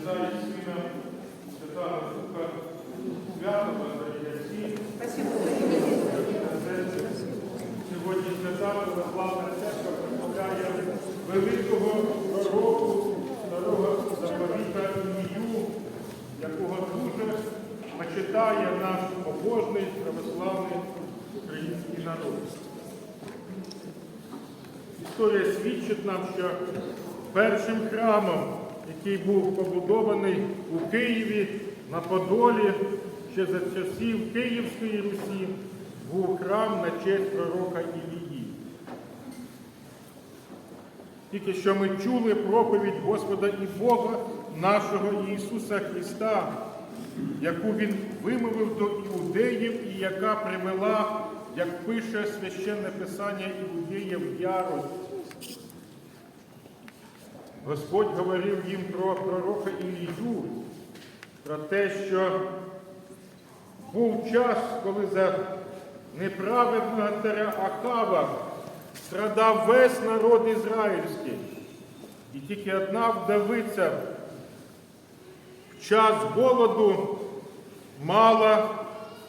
Отця і Сина, Святого Духа, свято Божої Сьогодні свята православна церква прославляє великого пророку старого заповіта Ілію, якого дуже почитає наш побожний православний український народ. Історія свідчить нам, що першим храмом, який був побудований у Києві на Подолі, ще за часів Київської Русі, був храм на честь пророка Ілії. Тільки що ми чули проповідь Господа і Бога нашого Ісуса Христа, яку Він вимовив до іудеїв і яка привела, як пише священне писання іудеїв ярость. Господь говорив їм про пророка Ілію, про те, що був час, коли за неправедного царя Ахава страдав весь народ ізраїльський. І тільки одна вдовиця в час голоду мала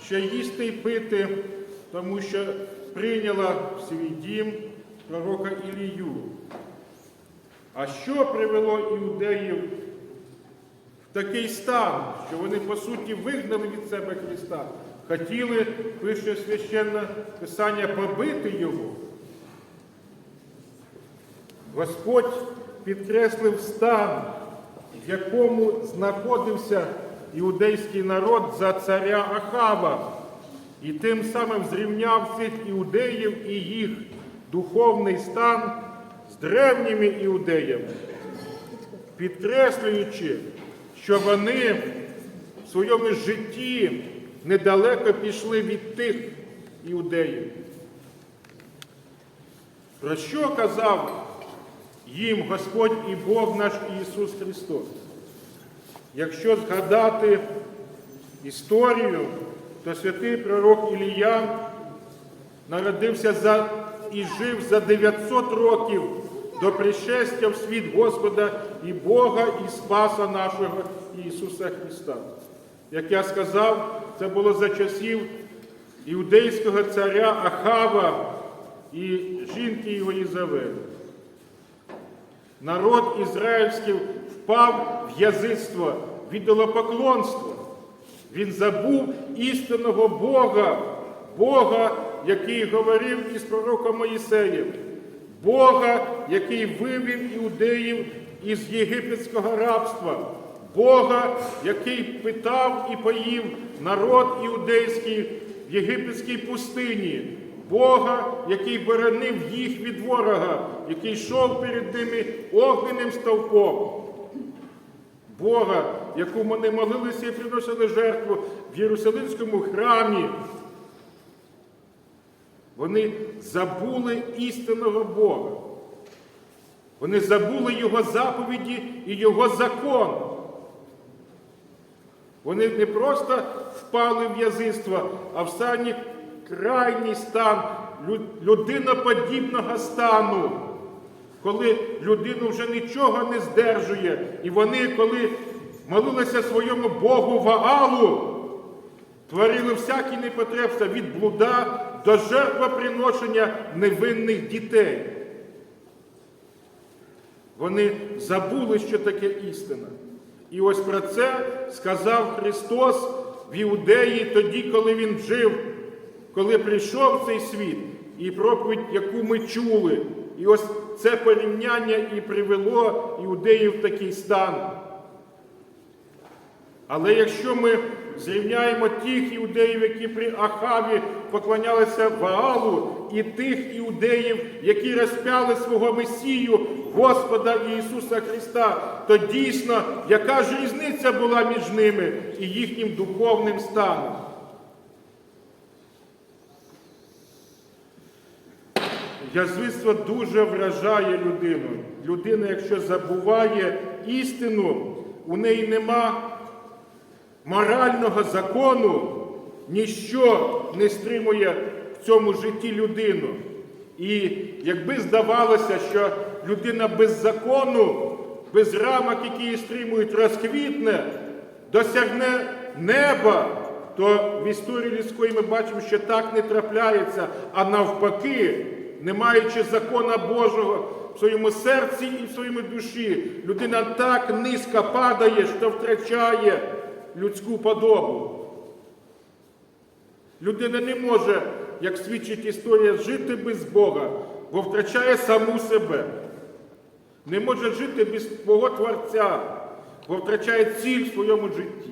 ще їсти й пити, тому що прийняла в свій дім пророка Ілію. А що привело іудеїв в такий стан, що вони, по суті, вигнали від себе Христа? Хотіли, пише священне Писання, побити Його. Господь підкреслив стан, в якому знаходився іудейський народ за царя Ахава, і тим самим зрівняв цих іудеїв і їх духовний стан древніми іудеями, підкреслюючи, що вони в своєму житті недалеко пішли від тих іудеїв. Про що казав їм Господь і Бог наш Ісус Христос? Якщо згадати історію, то святий пророк Ілія народився за і жив за 900 років до пришестя в світ Господа і Бога і Спаса нашого Ісуса Христа. Як я сказав, це було за часів іудейського царя Ахава і жінки його Єзавелі. Народ ізраїльський впав в язицтво, в ідолопоклонство. Він забув істинного Бога, Бога, який говорив із пророком Моїсеєм, Бога, який вивів іудеїв із єгипетського рабства, Бога, який питав і поїв народ іудейський в єгипетській пустині, Бога, який боронив їх від ворога, який йшов перед ними огненним стовпом. Бога, якому вони молилися і приносили жертву в Єрусалимському храмі. Вони забули істинного Бога. Вони забули Його заповіді і Його закон. Вони не просто впали в язицтво, а в стані крайній стан людиноподібного стану, коли людину вже нічого не здержує. І вони, коли молилися своєму Богу Ваалу, творили всякі непотребства від блуда до жертвоприношення невинних дітей. Вони забули, що таке істина. І ось про це сказав Христос в Іудеї тоді, коли Він жив, коли прийшов в цей світ, і проповідь, яку ми чули. І ось це порівняння і привело іудеїв в такий стан. Але якщо ми зрівняємо тих іудеїв, які при Ахаві поклонялися Ваалу, і тих іудеїв, які розпяли свого Месію, Господа Ісуса Христа, то дійсно, яка ж різниця була між ними і їхнім духовним станом? Язвицтво дуже вражає людину. Людина, якщо забуває істину, у неї нема морального закону, ніщо не стримує в цьому житті людину. І якби здавалося, що людина без закону без рамок, які її стримують, розквітне, досягне неба, то в історії людської ми бачимо, що так не трапляється, а навпаки, не маючи закона Божого в своєму серці і в своєму душі, людина так низько падає, що втрачає людську подобу. Людина не може, як свідчить історія, жити без Бога, бо втрачає саму себе. Не може жити без свого Творця, бо втрачає ціль в своєму житті.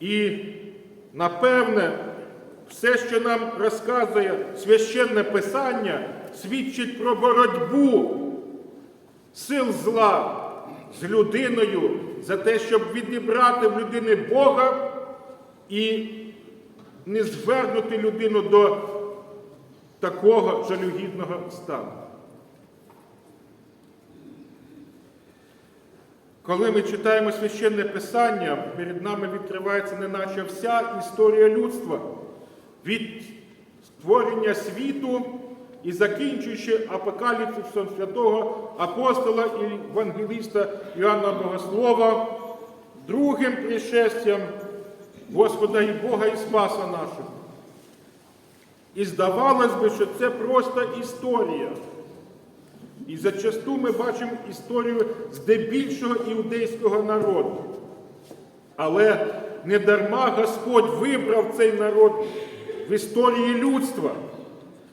І, напевне, все, що нам розказує священне Писання, свідчить про боротьбу сил зла з людиною за те, щоб відібрати в людини Бога і не звернути людину до такого жалюгідного стану. Коли ми читаємо священне писання, перед нами відкривається неначе вся історія людства від створення світу і закінчуючи апокаліпсисом святого апостола і евангеліста Іоанна Богослова, другим пришестям Господа і Бога і Спаса нашого. І здавалось би, що це просто історія. І зачасту ми бачимо історію здебільшого іудейського народу. Але не дарма Господь вибрав цей народ в історії людства.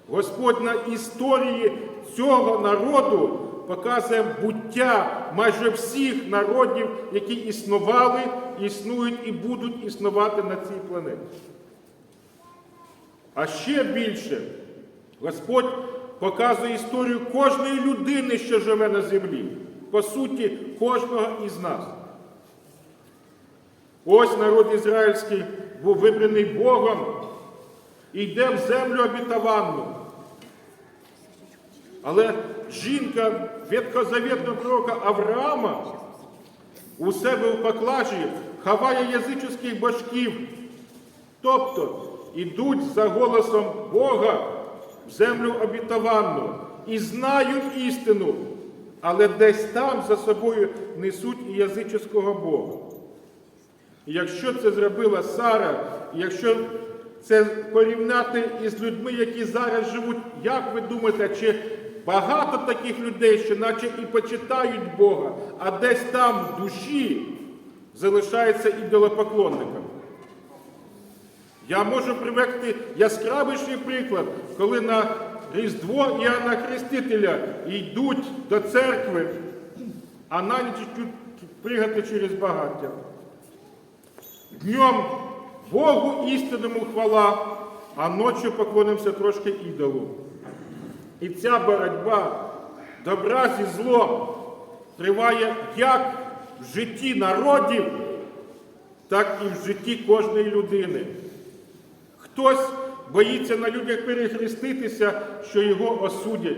Господь на історії цього народу показує буття майже всіх народів, які існували, існують і будуть існувати на цій планеті. А ще більше Господь показує історію кожної людини, що живе на землі, по суті, кожного із нас. Ось народ ізраїльський був вибраний Богом і йде в землю обітованну. Але жінка ветхозавітного пророка Авраама у себе в поклажі ховає язичних башків. Тобто ідуть за голосом Бога в землю обітованну і знають істину, але десь там за собою несуть і язичського Бога. І якщо це зробила Сара, якщо це порівняти із людьми, які зараз живуть, як ви думаєте, чи багато таких людей, що наче і почитають Бога, а десь там в душі залишаються ідолопоклонниками? Я можу привести яскравіший приклад, коли на Різдво Іоанна Хрестителя йдуть до церкви, а на ніч пригати через багаття. Днем Богу істинному хвала, а ночі поклонимося трошки ідолу. І ця боротьба добра зі злом триває як в житті народів, так і в житті кожної людини. Хтось боїться на людях перехреститися, що його осудять.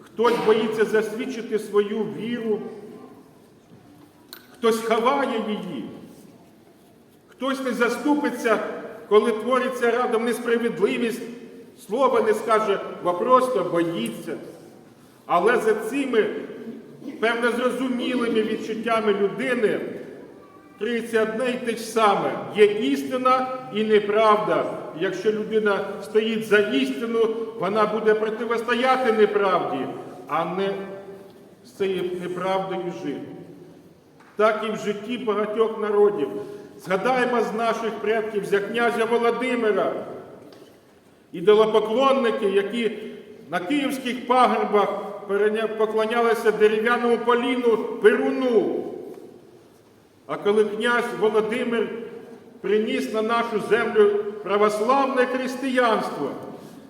Хтось боїться засвідчити свою віру, хтось ховає її, хтось не заступиться, коли твориться радом несправедливість, слова не скаже, бо просто боїться. Але за цими певно зрозумілими відчуттями людини криється одне й те ж саме. Є істина і неправда. Якщо людина стоїть за істину, вона буде протистояти неправді, а не з цією неправдою жити. Так і в житті багатьох народів. Згадаємо з наших предків за князя Володимира, ідолопоклонники, які на київських пагорбах поклонялися дерев'яному поліну Перуну. А коли князь Володимир приніс на нашу землю православне християнство,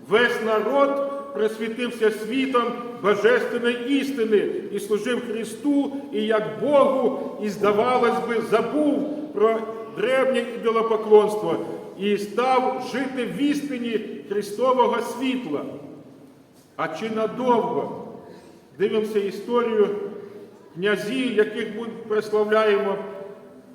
весь народ просвітився світом божественної істини і служив Христу і як Богу, і, здавалось би, забув про древнє ідолопоклонство і став жити в істині Христового світла. А чи надовго дивимося історію князів, яких ми прославляємо,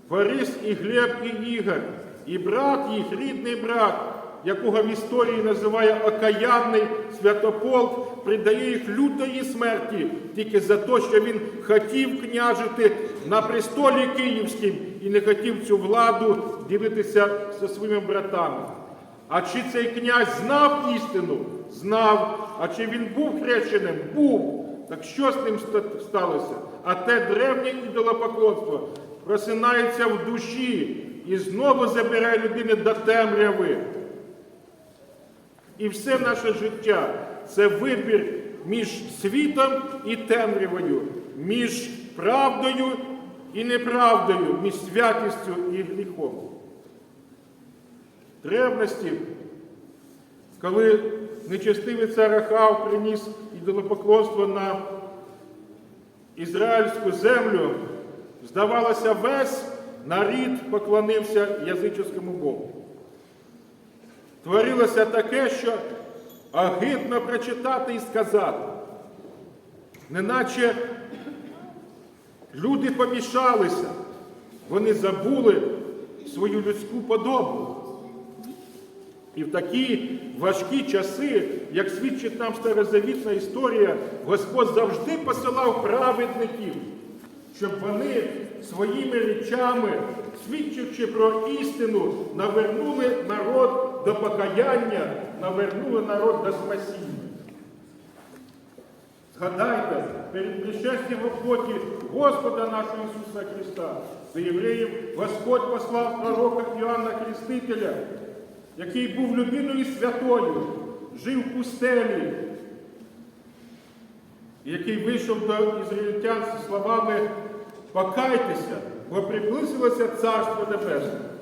Борис і Глеб і Ігор, і брат їх, рідний брат, якого в історії називає окаянний святополк, придає їх лютої смерті тільки за те, що він хотів княжити на престолі Київським і не хотів цю владу ділитися зі своїми братами. А чи цей князь знав істину? Знав. А чи він був хрещеним? Був. Так що з ним сталося? А те древнє ідолопоклонство просинається в душі і знову забирає людини до темряви. І все наше життя це вибір між світом і темрявою, між правдою і неправдою, між святістю і гріхом. Древності, коли нечестивий цар Ахав приніс ідолопоклонство на ізраїльську землю, здавалося, весь нарід поклонився язичському Богу. Творилося таке, що агидно прочитати і сказати, неначе люди помішалися, вони забули свою людську подобу. І в такі важкі часи, як свідчить нам старозавітна історія, Господь завжди посилав праведників, щоб вони своїми речами, свідчивши про істину, навернули народ до покаяння, навернули народ до спасіння. Згадайте, перед пришестям в плоті Господа нашого Ісуса Христа, до євреїв Господь послав пророка Іоанна Хрестителя, який був людиною святою, жив в пустелі, який вийшов до ізраїльтян зі словами Покайтеся, бо приблизилося Царство Небесне.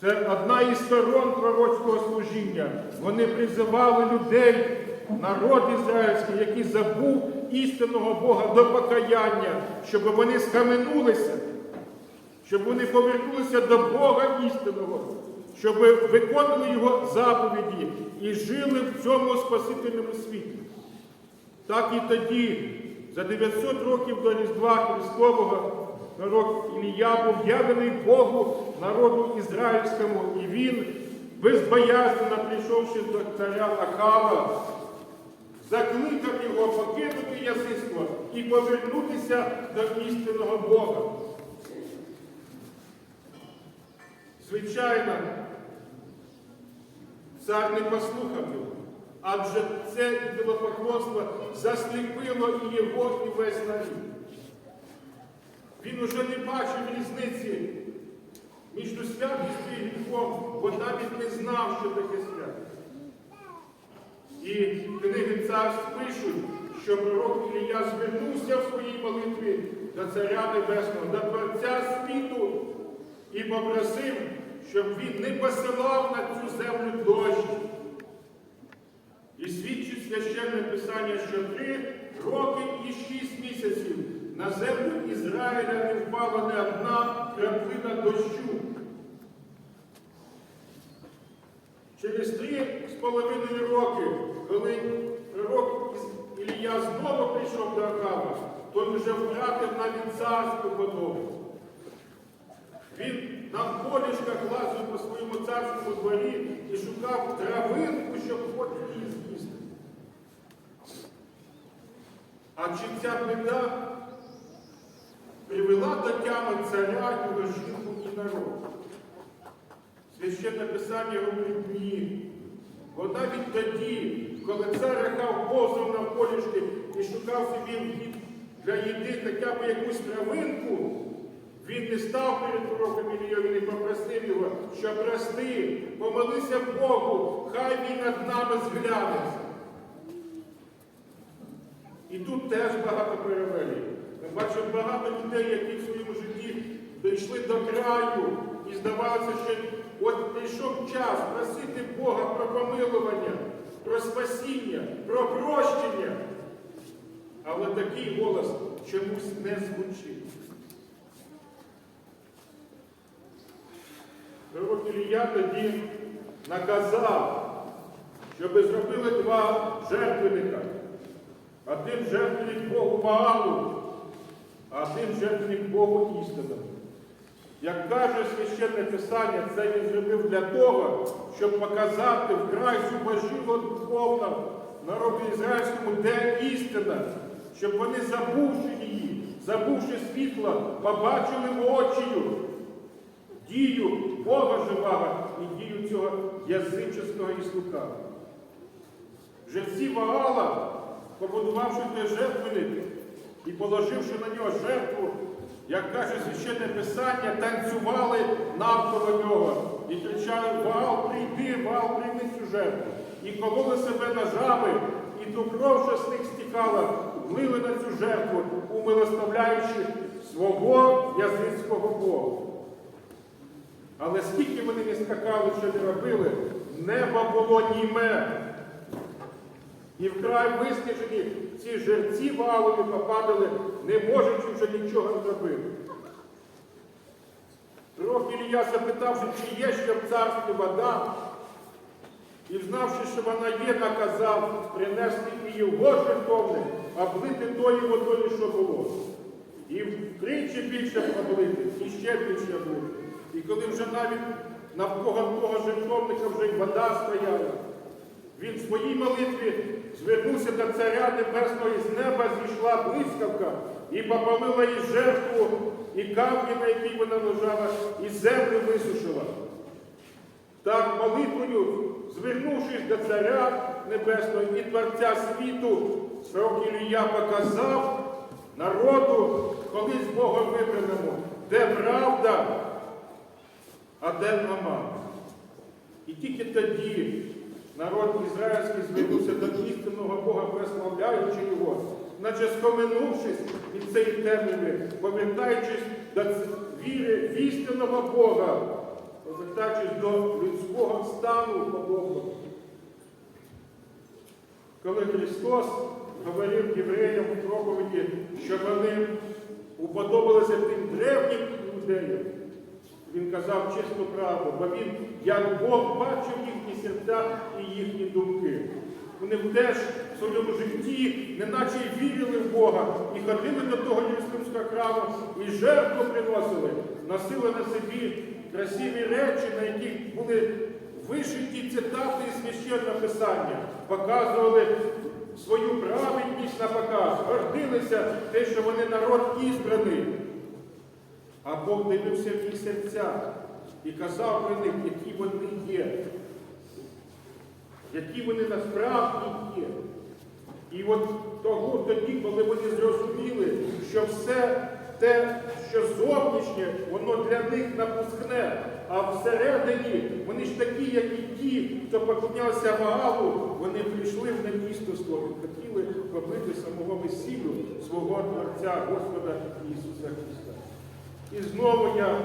Це одна із сторон пророцького служіння. Вони призивали людей, народ ізраїльський, який забув істинного Бога до покаяння, щоб вони схаменулися, щоб вони повернулися до Бога істинного, щоб виконували Його заповіді і жили в цьому Спасительному світі. Так і тоді, за 900 років до Різдва Христового, пророк Ілія був явлений Богу народу ізраїльському, і він, безбоязненно прийшовши до царя Ахава, закликав його покинути язицтво і повернутися до істинного Бога. Звичайно, цар не послухав його, адже це ідолопоклонство засліпило і його, і весь народ. Він уже не бачив різниці між святістю і гріхом, бо навіть не знав, що таке святість. І книги царств пишуть, що пророк Ілія звернувся в своїй молитві до Царя Небесного, до Творця світу і попросив, щоб він не посилав на цю землю дощ. І свідчить священне писання, що три роки і шість місяців на землю Ізраїля не впала не одна краплина дощу. Через три з половиною роки, коли пророк Ілія знову прийшов до Ахава, той вже втратив навіть царську подобу. Він на полішках лазив по своєму царському дворі і шукав травинку, щоб хоч її з'їсти. А чи ця біда привела до тями царя, його жінку і народ? Священне Писання говорить ні. Бо навіть тоді, коли цар Ахав повзав на полішки і шукав собі для їди хоча б якусь травинку, він не став перед пророком Ілією і попросив його, що прости, помолися Богу, хай він над нами зглянеться. І тут теж багато перевелів. Ми бачимо багато людей, які в своєму житті дійшли до краю і здавалося, що от прийшов час просити Бога про помилування, про спасіння, про прощення. Але такий голос чомусь не звучить. Пророк Ілія тоді наказав, щоб зробили два жертвенника. Один жертвенник Богу Ваалу, а один жертвенник Богу істинному. Як каже священне писання, це він зробив для того, щоб показати вкрай зубожіло духовно народу ізраїльському, де істина, щоб вони, забувши її, забувши світло, побачили очію дію Бога живого і дію цього язичного іслука. Жерці Ваала, побудувавши той жертвенник і положивши на нього жертву, як каже священне писання, танцювали навколо нього і кричали Ваал, прийди, Ваал, прийми цю жертву. І кололи себе ножами, і ту кров, з них стікала, влили на цю жертву, умилоставляючи свого язицького Бога. Але скільки вони не скакали, що не робили, небо було німе. І вкрай виснажені ці жерці валові попадали, не можучи вже нічого зробити. Трохи Ілія запитавши, чи є ще в царстві вода, і знавши, що вона є, наказав принести її в жертовник, а влити тої водою, що було. І втричі більше облити, і ще більше облити. І коли вже навіть навколо того жертовника вже й вода стояла, він в своїй молитві звернувся до царя небесного і з неба зійшла блискавка і попалила їй жертву, і камні, на якій вона лежала, і землю висушила. Так молитвою, звернувшись до царя небесного і Творця світу, срок Ілія показав народу, колись Богом вибраному, де правда, а де обман. І тільки тоді народ ізраїльський звернувся до істинного Бога, прославляючи його, наче скоменувшись від цієї темряви, повертаючись до віри в істинного Бога, повертаючись до людського стану подобного. Коли Христос говорив євреям у проповіді, що вони уподобалися тим древнім юдеям, він казав чесну правду, бо він, як Бог, бачив їхні серця і їхні думки. Вони теж в своєму житті, неначе вірили в Бога, і ходили до того Єрусалимського храму, і жертву приносили, носили на собі красиві речі, на яких були вишиті цитати із священного писання, показували свою праведність на показ, гордилися те, що вони народ ізбраний. А Бог дивився в їх серця і казав про них, які вони є, які вони насправді є. І от того тоді, коли вони зрозуміли, що все те, що зовнішнє, воно для них напускне, а всередині вони ж такі, як і ті, хто поклонявся Ваалу, вони прийшли в невістовство і хотіли побити самого Месію, свого Творця, Господа Ісуса Христа. І знову я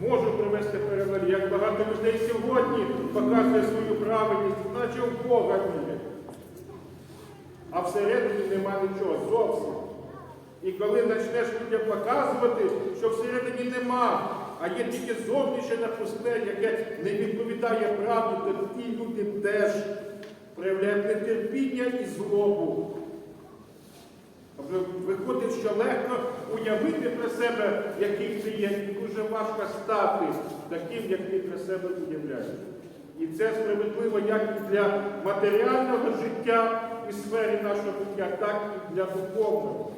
можу привести перевалі, як багато людей сьогодні показує свою праведність, наче в Бога вірять. А всередині нема нічого зовсім. І коли почнеш людям показувати, що всередині нема, а є тільки зовнішнє напускне, яке не відповідає правді, то ті люди теж проявляють нетерпіння і злобу. Тобто Виходить, що легко уявити про себе, яким ти є, і дуже важко стати таким, як ти про себе уявляєш. І це справедливо як для матеріального життя і сфері нашого життя, так і для духовного.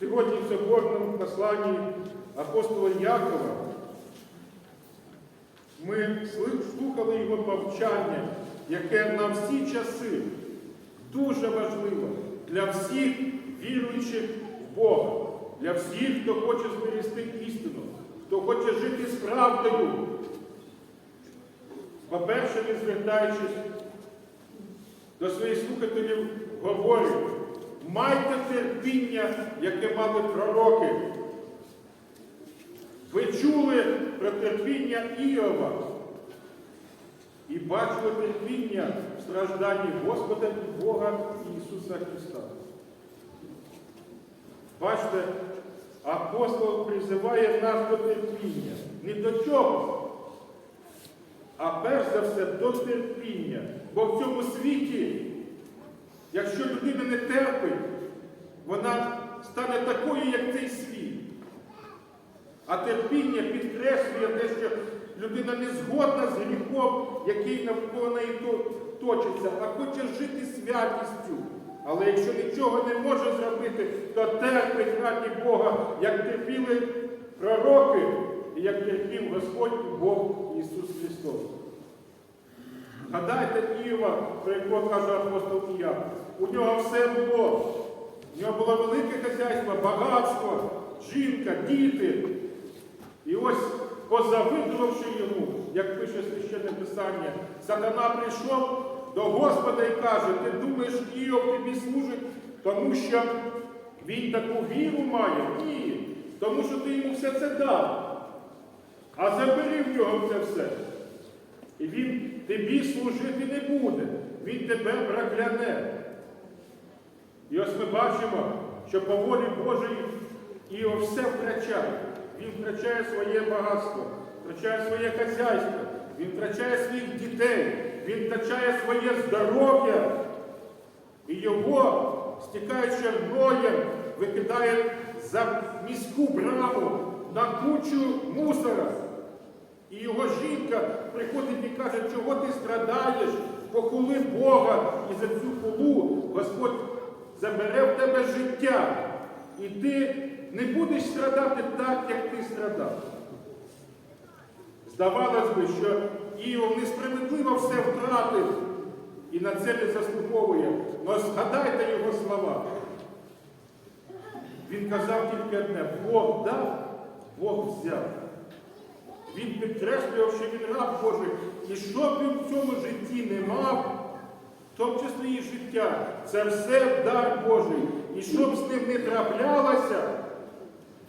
Сьогодні в соборному посланні апостола Якова ми слухали його повчання, яке на всі часи дуже важливо для всіх віруючих в Бога, для всіх, хто хоче зберегти істину, хто хоче жити з правдою. По-перше, він звертаючись до своїх слухателів, говорить, майте терпіння, яке мали пророки. Ви чули про терпіння Іова і бачили терпіння в стражданні Господа Бога Ісуса Христа. Бачите, апостол призиває нас до терпіння. Не до чого, а перш за все до терпіння. Бо в цьому світі, якщо людина не терпить, вона стане такою, як цей світ. А терпіння підкреслює те, що людина не згодна з гріхом, який навколо неї точиться, а хоче жити святістю. Але якщо нічого не може зробити, то терпить раді Бога, як терпіли пророки, і як терпів Господь Бог Ісус Христос. Гадайте Іова, про якого каже апостол Ія. У нього все було. У нього було велике хазяйство, багатство, жінка, діти. І ось, позавидувавши йому, як пише священне писання, сатана прийшов до Господа і каже, ти думаєш, Іов тобі служить, тому що він таку віру має? Ні. Тому що ти йому все це дав. А забери в нього це все. І він тобі служити не буде. Він тебе прокляне. І ось ми бачимо, що по волі Божої Іов все втрачає. Він втрачає своє багатство, втрачає своє хазяйство, він втрачає своїх дітей, він втрачає своє здоров'я. І його, стікаючи гноєм, викидає за міську браму на кучу мусора. І його жінка приходить і каже, чого ти страдаєш, похули Бога, і за цю хулу Господь забере в тебе життя. І ти не будеш страдати так, як ти страдав. Здавалось би, що Іов несправедливо все втратив і на це не заслуговує. Но згадайте його слова. Він казав тільки одне: Бог дав, Бог взяв. Він підкреслював, що він раб Божий. І що б він в цьому житті не мав, в тому числі і життя, це все дар Божий. І що б з ним не траплялося,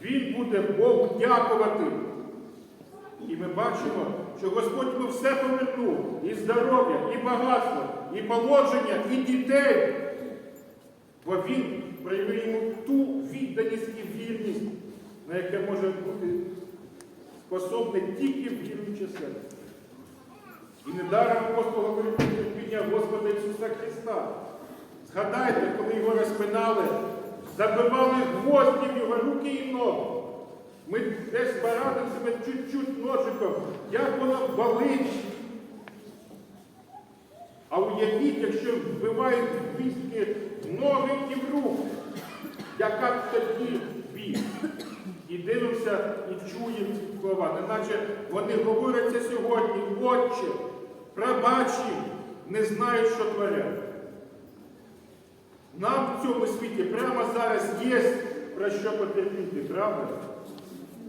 він буде Богу дякувати. І ми бачимо, що Господь йому все повернув. І здоров'я, і багатство, і положення, і дітей. Бо він проявив йому ту відданість і вірність, на яке може бути способне тільки віруюче серце. І недаром апостол говорить про терпіння Господа Ісуса Христа. Згадайте, коли його розпинали, забивали гвозді в його руки і ноги. Ми десь порадимо себе чуть-чуть ножиком, як воно болить. А уявіть, якщо вбивають вістки в ноги і в руки, яка тоді біль. І дивимося і чуємо слова, неначе вони говоряться сьогодні, Отче, пробач не знають, що творять. Нам в цьому світі прямо зараз є про що потерпіти, правда?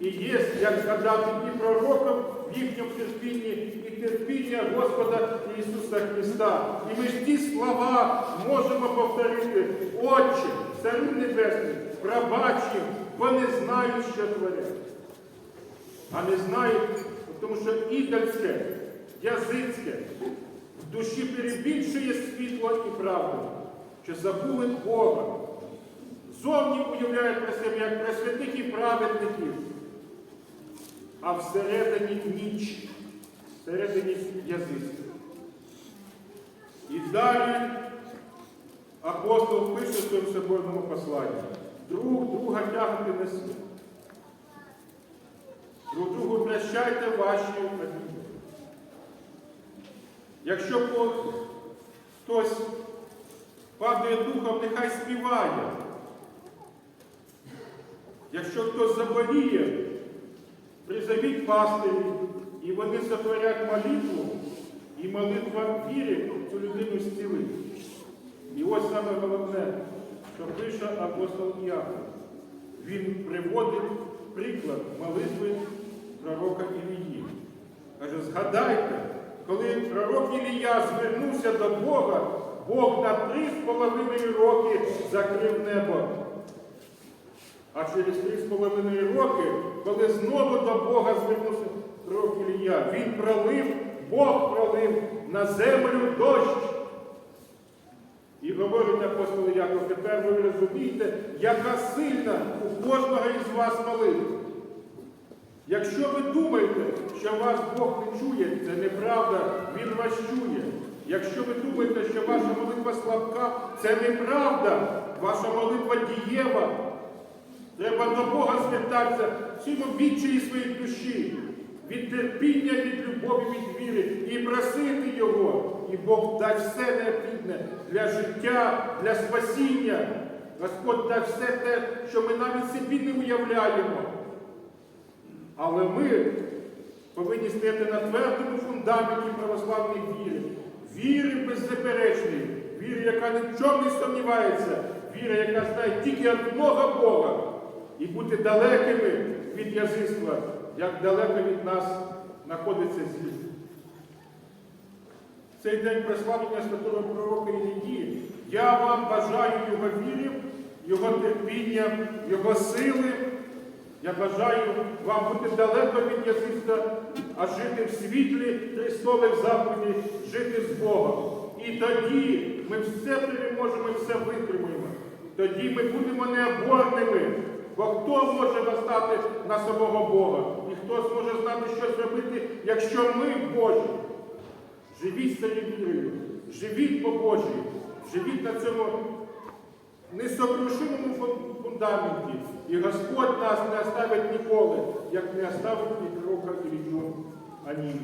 І є, як згадати і пророкам в їхньому терпінні, і терпіння Господа Ісуса Христа. І ми ж ті слова можемо повторити. Отче, Царю Небесний, пробач їм, бо не знають, що творять. А не знають, тому що ідольське, язицьке в душі перебільшує світло і правду, що забули Бога. Зовні уявляють про себе як про святих і праведників, а всередині ніч, всередині язицька. І далі апостол пише в своєму соборному посланні. Друг друга тягнути не слід. Друг другу прощайте ваші обіди. Якщо хтось падає духом, нехай співає. Якщо хтось заболіє, призовіть пастирів, і вони сотворять молитву, і молитва вірі цю людину зцілить. І ось саме головне, що пише апостол Іаков. Він приводить приклад молитви пророка Ілії. Каже, згадайте, коли пророк Ілія звернувся до Бога, Бог на три з половиною роки закрив небо. А через три з половиною роки, коли знову до Бога звернувся пророк Ілія, він пролив, Бог пролив на землю дощ. І говорить апостол Яков, тепер ви розумієте, яка сильна у кожного із вас молитва. Якщо ви думаєте, що вас Бог не чує, це неправда, Він вас чує. Якщо ви думаєте, що ваша молитва слабка, це неправда, ваша молитва дієва. Треба до Бога звертатися всім відчаї своєї душі, від терпіння, від любові, від віри і просити Його. І Бог дасть все необхідне для життя, для спасіння. Господь дасть все те, що ми навіть собі не уявляємо. Але ми повинні стояти на твердому фундаменті православної віри. Віри беззаперечної, віри, яка ні в чому не сумнівається, віра, яка знає тільки одного Бога, і бути далекими від язицтва, як далеко від нас знаходиться зліт. Цей день прославлення святого пророка Ілії я вам бажаю його віри, його терпіння, його сили. Я бажаю вам бути далеко від язицтва, а жити в світлі Христових заповідей, жити з Богом. І тоді ми все переможемо і все витримаємо. Тоді ми будемо необорними. Бо хто може настати на самого Бога? І хто зможе знати, що зробити, якщо ми Божі? Живіть своєю вірою, живіть по Божій, живіть на цьому Несокрушимому фундаменті. І Господь нас не оставить ніколи, як не оставить від рока і від ног. Амінь.